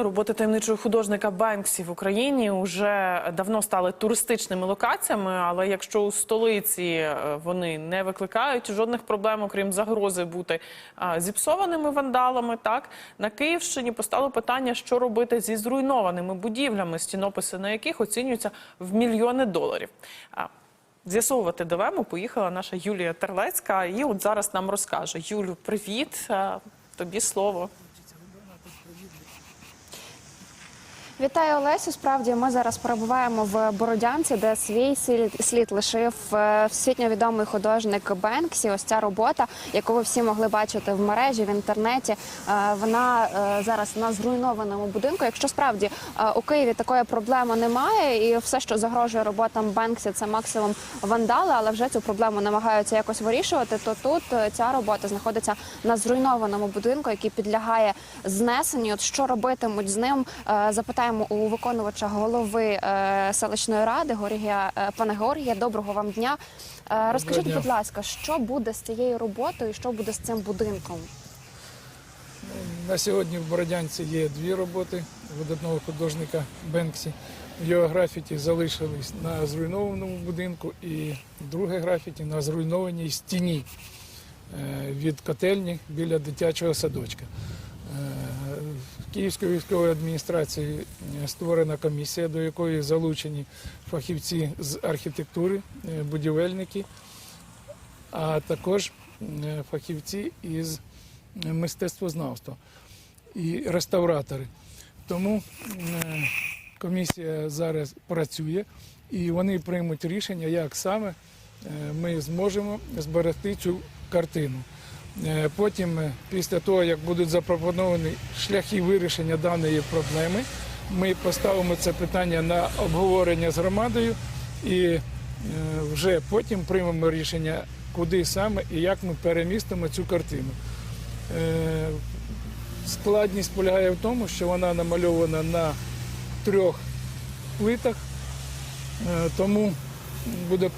Роботи таємничого художника Бенксі в Україні вже давно стали туристичними локаціями. Але якщо у столиці е, вони не викликають жодних проблем, окрім загрози бути зіпсованими вандалами, так на Київщині постало питання, що робити зі зруйнованими будівлями, стінописи на яких оцінюються в мільйони доларів. З'ясовувати дилему поїхала наша Юлія Терлецька, і от зараз нам розкаже. Юлю, привіт, е, тобі слово. Вітаю Олесю. Справді ми зараз перебуваємо в Бородянці, де свій слід, лишив всесвітньо відомий художник Бенксі. Ось ця робота, яку ви всі могли бачити в мережі в інтернеті. Е, Вона е, зараз на зруйнованому будинку. Якщо справді е, у Києві такої проблеми немає, і все, що загрожує роботам Бенксі, це максимум вандали, але вже цю проблему намагаються якось вирішувати. То тут ця робота знаходиться на зруйнованому будинку, який підлягає знесенню. От що робитимуть з ним? Е, Запитаємо у виконувача голови е, селищної ради Горгія е, пане Георгія. Доброго вам дня. Е, Розкажіть, дня. будь ласка, що буде з цією роботою, що буде з цим будинком? На сьогодні в Бородянці є дві роботи видатного художника Бенксі. Його графіті залишились на зруйнованому будинку і друге графіті на зруйнованій стіні від котельні біля дитячого садочка. Київською військовою адміністрацією е, створена комісія, до якої залучені фахівці з архітектури, е, будівельники, а також е, фахівці із мистецтвознавства і реставратори. Тому комісія зараз працює і вони приймуть рішення, як саме ми зможемо зберегти цю картину. Е, Потім, е, після того, як будуть запропоновані шляхи вирішення даної проблеми, ми поставимо це питання на обговорення з громадою і е, вже потім приймемо рішення, куди саме і як ми перемістимо цю картину. Складність полягає в тому, що вона намальована на трьох плитах, тому буде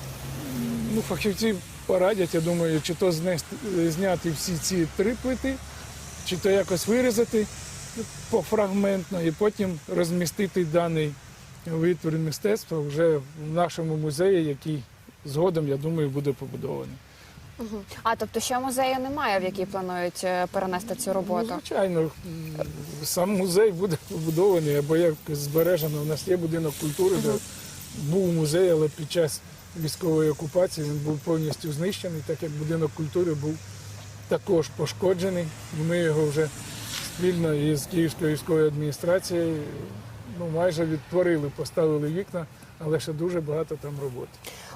ну, фахівці порадять, я думаю, чи то знести, зняти всі ці три плити, чи то якось вирізати пофрагментно і потім розмістити даний витвір мистецтва вже в нашому музеї, який згодом, я думаю, буде побудований. А тобто, ще музею немає, в який планують е, перенести цю Ну, роботу? звичайно, сам музей буде побудований, або як збережено. У нас є будинок культури, де був музей, але під час військової окупації він був повністю знищений, так як будинок культури був також пошкоджений. І ми його вже спільно із Київською військовою адміністрацією ну, майже відтворили, поставили вікна, але ще дуже багато там роботи.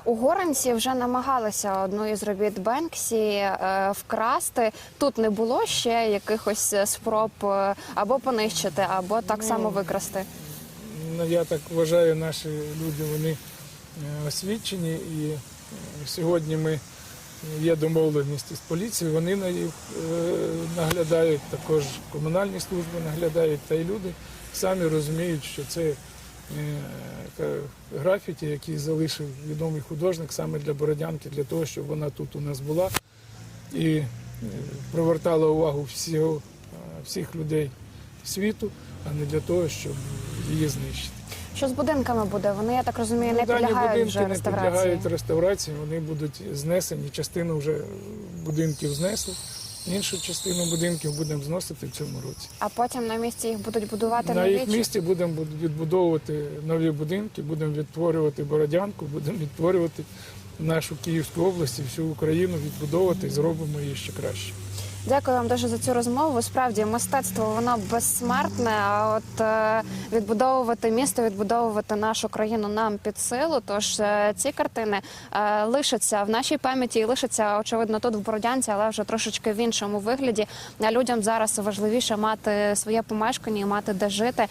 У Горанці вже намагалися одну із робіт Бенксі е, вкрасти. Тут не було ще якихось спроб е, або понищити, або так само викрасти. Ну, Я так вважаю, наші люди вони е, освічені. І е, сьогодні ми є домовленість з поліцією, вони на їх е, наглядають, також комунальні служби наглядають, та й люди самі розуміють, що це графіті, які залишив відомий художник саме для Бородянки, для того, щоб вона тут у нас була. І привертала увагу всього, всіх людей світу, а не для того, щоб її знищити. Що з будинками буде? Вони, я так розумію, не Ну, дані підлягають будинки вже не реставрації. підлягають реставрації, вони будуть знесені. Частину вже будинків знесли, іншу частину будинків будемо зносити в цьому році. А потім на місці їх будуть будувати На нові. їх місці будемо відбудовувати нові будинки, будемо відтворювати Бородянку, будемо відтворювати нашу Київську область і всю Україну, відбудовувати і зробимо її ще краще. Дякую вам дуже за цю розмову. Справді мистецтво воно безсмертне. А от е, відбудовувати місто, відбудовувати нашу країну нам під силу. Тож е, ці картини е, лишаться в нашій пам'яті і лишаться очевидно тут в Бородянці, але вже трошечки в іншому вигляді. Людям зараз важливіше мати своє помешкання і мати де жити.